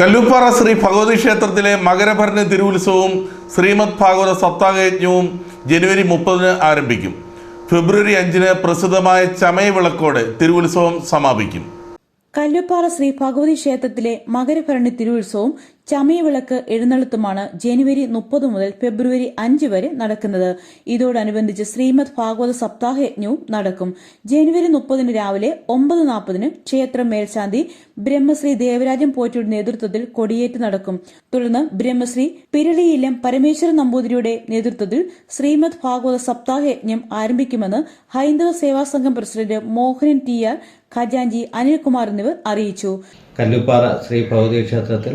കല്ലുപ്പാറ ശ്രീ ഭഗവതി ക്ഷേത്രത്തിലെ മകരഭരണി തിരുവുത്സവവും ശ്രീമദ് ഭാഗവത സപ്താഹയജ്ഞവും ജനുവരി മുപ്പതിന് ആരംഭിക്കും. ഫെബ്രുവരി അഞ്ചിന് പ്രസിദ്ധമായ ചമയവിളക്കോടെ തിരുവുത്സവം സമാപിക്കും. കല്ലുപ്പാറ ശ്രീ ഭഗവതി ക്ഷേത്രത്തിലെ മകരഭരണി തിരുവുത്സവവും ചമയവിളക്ക് എഴുന്നള്ളത്തുമാണ് ജനുവരി മുപ്പത് മുതൽ ഫെബ്രുവരി അഞ്ച് വരെ നടക്കുന്നത്. ഇതോടനുബന്ധിച്ച് ശ്രീമദ് ഭാഗവത സപ്താഹ യജ്ഞവും നടക്കും. ജനുവരി മുപ്പതിന് രാവിലെ ഒമ്പത് നാൽപ്പതിന് ക്ഷേത്രം മേൽശാന്തി ബ്രഹ്മശ്രീ ദേവരാജൻ പോറ്റിയുടെ നേതൃത്വത്തിൽ കൊടിയേറ്റ് നടക്കും. തുടർന്ന് ബ്രഹ്മശ്രീ പിരളിയില്ലം പരമേശ്വരൻ നമ്പൂതിരിയുടെ നേതൃത്വത്തിൽ ശ്രീമദ് ഭാഗവത സപ്താഹ യജ്ഞം ആരംഭിക്കുമെന്ന് Haindava Seva Sangham president Mohanan T R ഖജാൻജി Anilkumar എന്നിവർ അറിയിച്ചു. കല്ലുപ്പാറ ശ്രീ ഭഗവതി ക്ഷേത്രത്തിൽ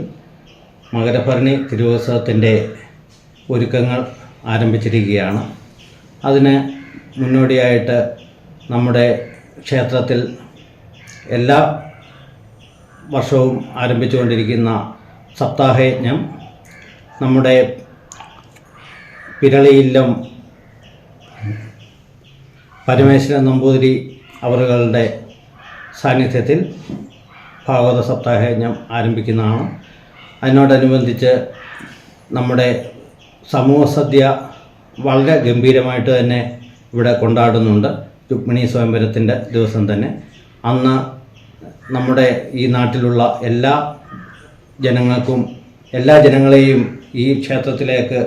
മകരഭരണി തിരുവോത്സവത്തിന്റെ ഒരുക്കങ്ങൾ ആരംഭിച്ചിരിക്കുകയാണ്. അതിന് മുന്നോടിയായിട്ട് നമ്മുടെ ക്ഷേത്രത്തിൽ എല്ലാ വർഷവും ആരംഭിച്ചുകൊണ്ടിരിക്കുന്ന സപ്താഹയജ്ഞം നമ്മുടെ പിരളിയില്ലം പരമേശ്വരൻ നമ്പൂതിരി അവറുകളുടെ സാന്നിധ്യത്തിൽ ഭാഗവത സപ്താഹയജ്ഞം ആരംഭിക്കുന്നതാണ്. അതിനോടനുബന്ധിച്ച് നമ്മുടെ സമൂഹ സദ്യ വളരെ ഗംഭീരമായിട്ട് തന്നെ ഇവിടെ കൊണ്ടാടുന്നുണ്ട്. രുക്മിണി സ്വയംവരത്തിന്റെ ദിവസം തന്നെ. അന്ന് നമ്മുടെ ഈ നാട്ടിലുള്ള എല്ലാ ജനങ്ങൾക്കും എല്ലാ ജനങ്ങളെയും ഈ ക്ഷേത്രത്തിലേക്ക്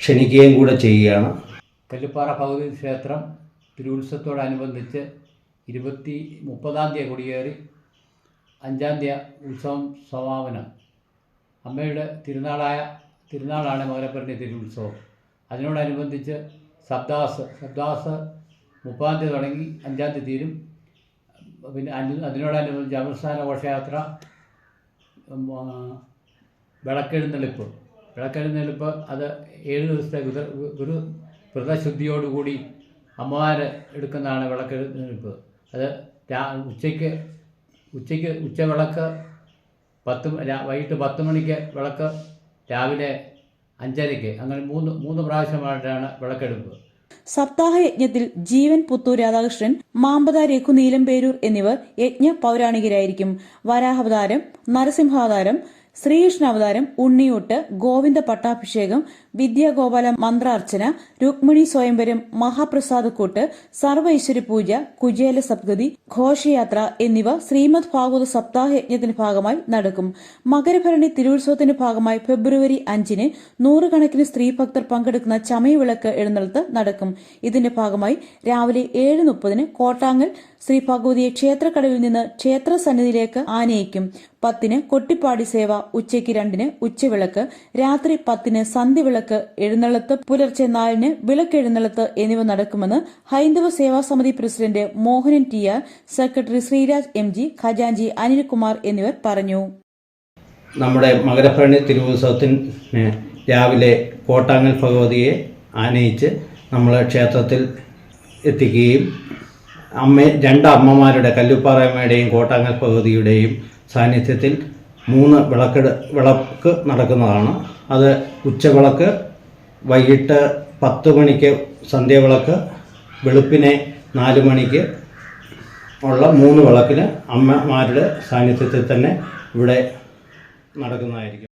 ക്ഷണിക്കുകയും കൂടെ ചെയ്യുകയാണ്. കല്ലുപ്പാറ ഭഗവതി ക്ഷേത്രം തിരുവുത്സവത്തോടനുബന്ധിച്ച് ഇരുപത്തി മുപ്പതാം തീയതി കൊടിയേറി അഞ്ചാം തീയതി ഉത്സവം സമാപനം. അമ്മയുടെ തിരുനാളായ തിരുനാളാണ് മകരപ്പറിന്റെ തിരുവുത്സവം. അതിനോടനുബന്ധിച്ച് സബ്ദാസ് സബ്ദാസ് മുപ്പാം തീയതി തുടങ്ങി അഞ്ചാം തീയതി തീരും. പിന്നെ അഞ്ച് അതിനോടനുബന്ധിച്ച് അവസാന ഘോഷയാത്ര വിളക്കെഴുന്നള്ളിപ്പ്. വിളക്കെഴുന്നള്ളിപ്പ് അത് ഏഴ് ദിവസത്തെ ഗുരു വ്രതശുദ്ധിയോടുകൂടി അമ്മമാർ എടുക്കുന്നതാണ് വിളക്കെഴുന്നള്ളിപ്പ്. അത് ഉച്ചയ്ക്ക് ഉച്ചയ്ക്ക് ഉച്ചവിളക്ക് പത്ത് വൈകിട്ട് പത്ത് മണിക്ക് വിളക്ക് രാവിലെ അഞ്ചരയ്ക്ക്. അങ്ങനെ മൂന്ന് മൂന്ന് പ്രാവശ്യമായിട്ടാണ് വിളക്കെടുപ്പ്. സപ്താഹ യജ്ഞത്തിൽ ജീവൻ പുത്തൂർ രാധാകൃഷ്ണൻ മാമ്പത രഘു നീലംപേരൂർ എന്നിവർ യജ്ഞ പൗരാണികരായിരിക്കും. വരാഹാവതാരം നരസിംഹാവതാരം ശ്രീകൃഷ്ണാവതാരം ഉണ്ണിയൂട്ട് ഗോവിന്ദ പട്ടാഭിഷേകം വിദ്യാഗോപാല മന്ത്രാർച്ചന രുക്മിണി സ്വയംവരം മഹാപ്രസാദക്കൂട്ട് സർവൈശ്വര്യ പൂജ കുജേല സപ്ഗതി ഘോഷയാത്ര എന്നിവ ശ്രീമദ് ഭാഗവത സപ്താഹ യജ്ഞത്തിന്റെ ഭാഗമായി നടക്കും. മകരഭരണി തിരുവുത്സവത്തിന്റെ ഭാഗമായി ഫെബ്രുവരി അഞ്ചിന് നൂറുകണക്കിന് സ്ത്രീഭക്തർ പങ്കെടുക്കുന്ന ചമയവിളക്ക് എഴുന്നള്ളത്ത് നടക്കും. ഇതിന്റെ ഭാഗമായി രാവിലെ ഏഴ് മുപ്പതിന് കോട്ടാങ്ങൽ ശ്രീ ഭഗവതിയെ ക്ഷേത്രക്കടവിൽ നിന്ന് ക്ഷേത്ര സന്നിധിയിലേക്ക് ആനയിക്കും. പത്തിന് കൊട്ടിപ്പാടി സേവ ഉച്ചയ്ക്ക് രണ്ടിന് ഉച്ചവിളക്ക് രാത്രി പത്തിന് സന്ധ്യവിളക്ക് എഴുന്നള്ളത്ത് പുലർച്ചെ നാലിന് വിളക്ക് എഴുന്നള്ളത്ത് എന്നിവ നടക്കുമെന്ന് Hindava Seva Samiti president Mohanan T R secretary Sreeraj M G ഖജാൻജി Anilkumar എന്നിവർ പറഞ്ഞു. നമ്മുടെ മകരഭരണി തിരുവുത്സവത്തിന് രാവിലെ കോട്ടാങ്ങൽ ഭഗവതിയെ ആനയിച്ച് നമ്മൾ ക്ഷേത്രത്തിൽ എത്തിക്കുകയും അമ്മ രണ്ട് അമ്മമാരുടെ കല്ലുപ്പാറയമ്മയുടെയും കോട്ടാങ്ങൽ ഭഗവതിയുടെയും സാന്നിധ്യത്തിൽ മൂന്ന് വിളക്കെട് വിളക്ക് നടക്കുന്നതാണ് അത് ഉച്ചവിളക്ക് വൈകിട്ട് പത്ത് മണിക്ക് സന്ധ്യവിളക്ക് വെളുപ്പിനെ നാല് മണിക്ക് ഉള്ള മൂന്ന് വിളക്കിന് അമ്മമാരുടെ സാന്നിധ്യത്തിൽ തന്നെ ഇവിടെ നടക്കുന്നതായിരിക്കും.